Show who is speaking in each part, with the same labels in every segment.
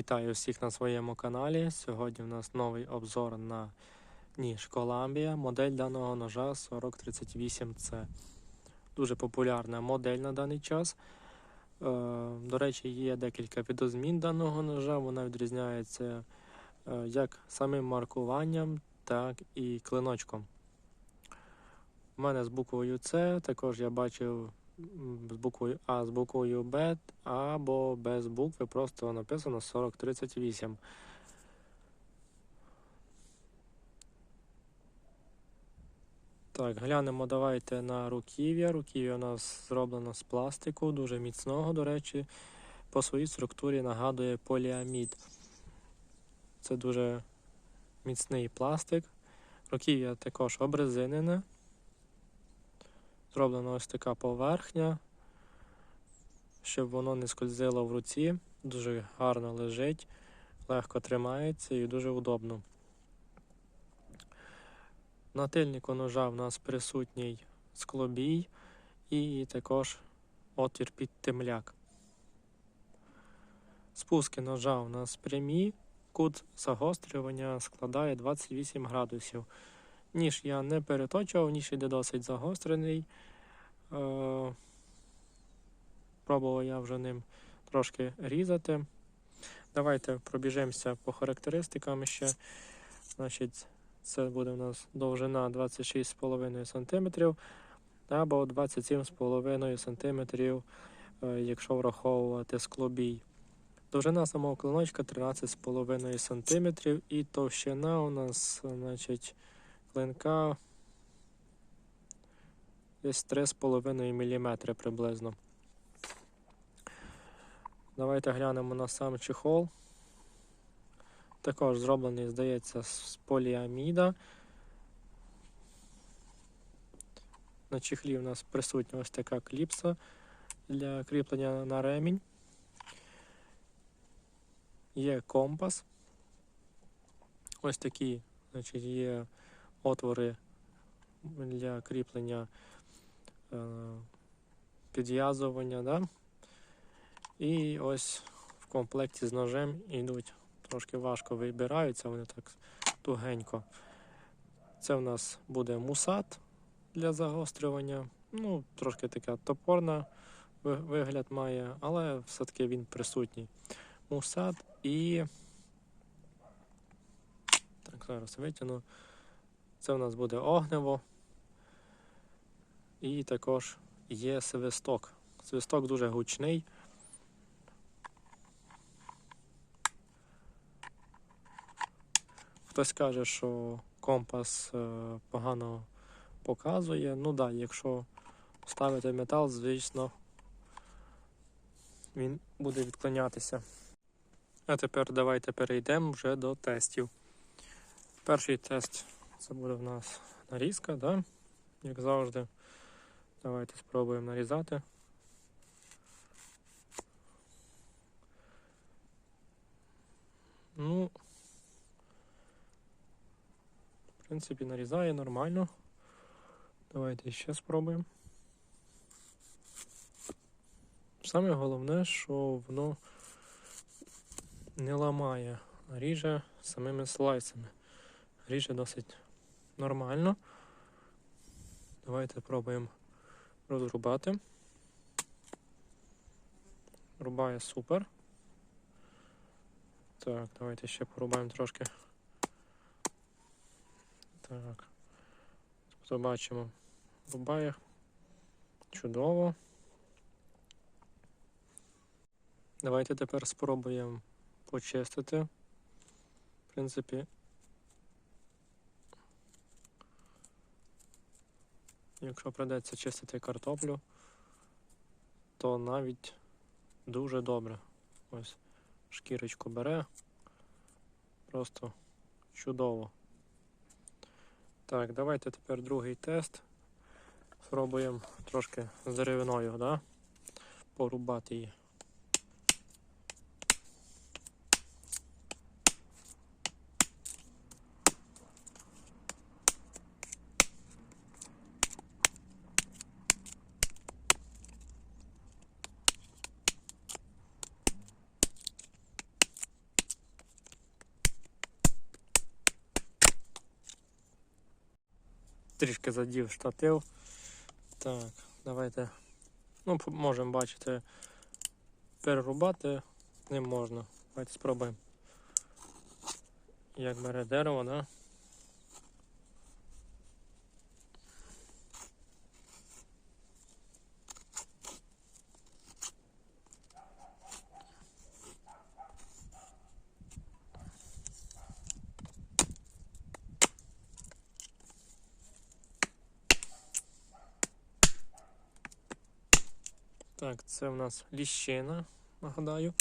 Speaker 1: Вітаю всіх на своєму каналі. Сьогодні у нас новий обзор на ніж Columbia. Модель даного ножа 4038C. Дуже популярна модель на даний час. Е, До речі, є декілька відозмін даного ножа. Вона відрізняється е, як самим маркуванням, так і клиночком. У мене з буквою С, також я бачив з буквою А, з буквою Б або без букви, просто написано 4038. Так, глянемо давайте на руків'я. Руків'я у нас зроблено з пластику, дуже міцного, до речі, по своїй структурі нагадує поліамід. Це дуже міцний пластик. Руків'я також обрезинене. Зроблена ось така поверхня, щоб воно не скользило в руці. Дуже гарно лежить, легко тримається і дуже удобно. На тильнику ножа в нас присутній склобій і також отвір під темляк. Спуски ножа у нас прямі, кут загострювання складає 28 градусів. Ніж я не переточував, ніж іде досить загострений. Е, Пробував я вже ним трошки різати. Давайте пробіжимося по характеристикам ще. Значить, це буде у нас довжина 26,5 см або 27,5 см, е, якщо враховувати склобій. Довжина самого клиночка 13,5 см і товщина у нас, значить, клинка десь 3,5 мм приблизно. Давайте глянемо на сам чехол. Також зроблений, здається, з поліаміда. На чехлі у нас присутня ось така кліпса для кріплення на ремінь. Є компас. Ось такі значить, є отвори для кріплення е, підв'язування. Да? І ось в комплекті з ножем йдуть трошки важко вибираються, вони так тугенько. Це в нас буде мусат для загострювання. Ну, трошки така топорна вигляд має, але все-таки він присутній. Мусат і. Так, зараз витягну. Це в нас буде огнево. І також є свисток. Свисток дуже гучний. Хтось каже, що компас е, погано показує. Ну так, якщо ставити метал, звісно, він буде відклонятися. А тепер давайте перейдемо вже до тестів. Перший тест це буде в нас нарізка, да? як завжди. Давайте спробуємо нарізати. Ну, в принципі, нарізає нормально. Давайте ще спробуємо. Саме головне, що воно не ламає, ріже самими слайсами. Ріже досить нормально. Давайте пробуємо розрубати. Рубає супер. Так, давайте ще порубаємо трошки. Так. Побачимо. Рубає. Чудово. Давайте тепер спробуємо почистити. В принципі, якщо придеться чистити картоплю, то навіть дуже добре. Ось шкірочку бере. Просто чудово. Так, давайте тепер другий тест. Спробуємо трошки з деревиною, да? порубати її. Трішки задів штатив. Так, давайте. Ну, можемо бачити, перерубати не можна. Давайте спробуємо. Як бере дерево, да? Так, це в нас ліщина, нагадаю.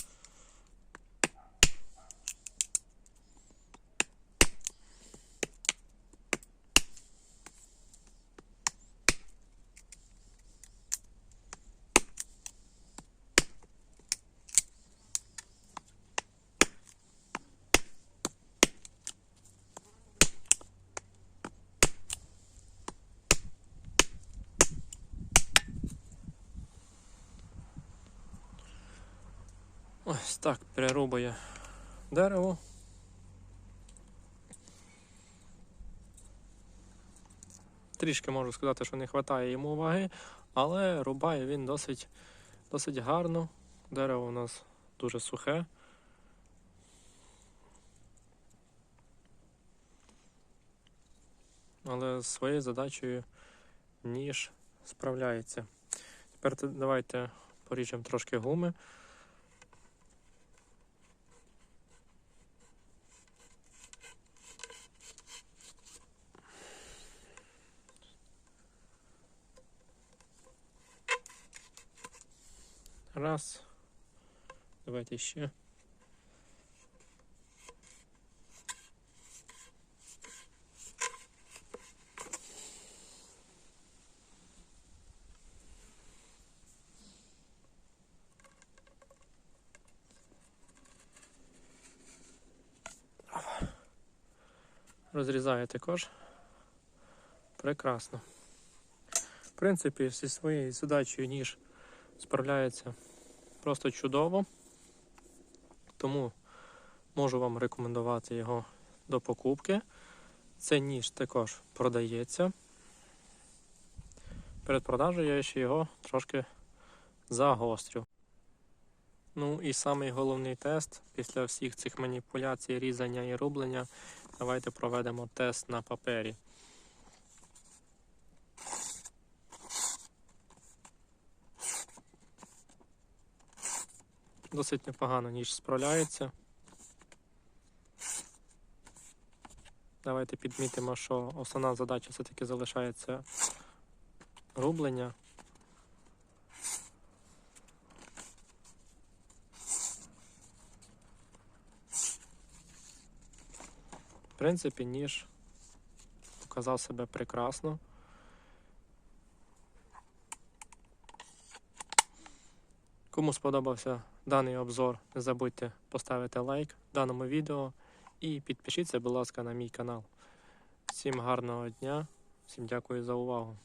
Speaker 1: Ось так перерубує дерево. Трішки можу сказати, що не вистачає йому ваги, але рубає він досить, досить гарно. Дерево у нас дуже сухе. Але своєю задачею ніж справляється. Тепер давайте поріжемо трошки гуми. Раз. Давайте ще. Розрізаю також. Прекрасно. В принципі, зі своєю задачею ніж справляється просто чудово. Тому можу вам рекомендувати його до покупки. Цей ніж також продається. Перед продажею я ще його трошки загострю. Ну і самий головний тест після всіх цих маніпуляцій, різання і рублення. Давайте проведемо тест на папері. Досить непогано ніж справляється. Давайте підмітимо, що основна задача все-таки залишається рублення. В принципі, ніж показав себе прекрасно. Кому сподобався даний обзор, не забудьте поставити лайк даному відео і підпишіться, будь ласка, на мій канал. Всім гарного дня, всім дякую за увагу.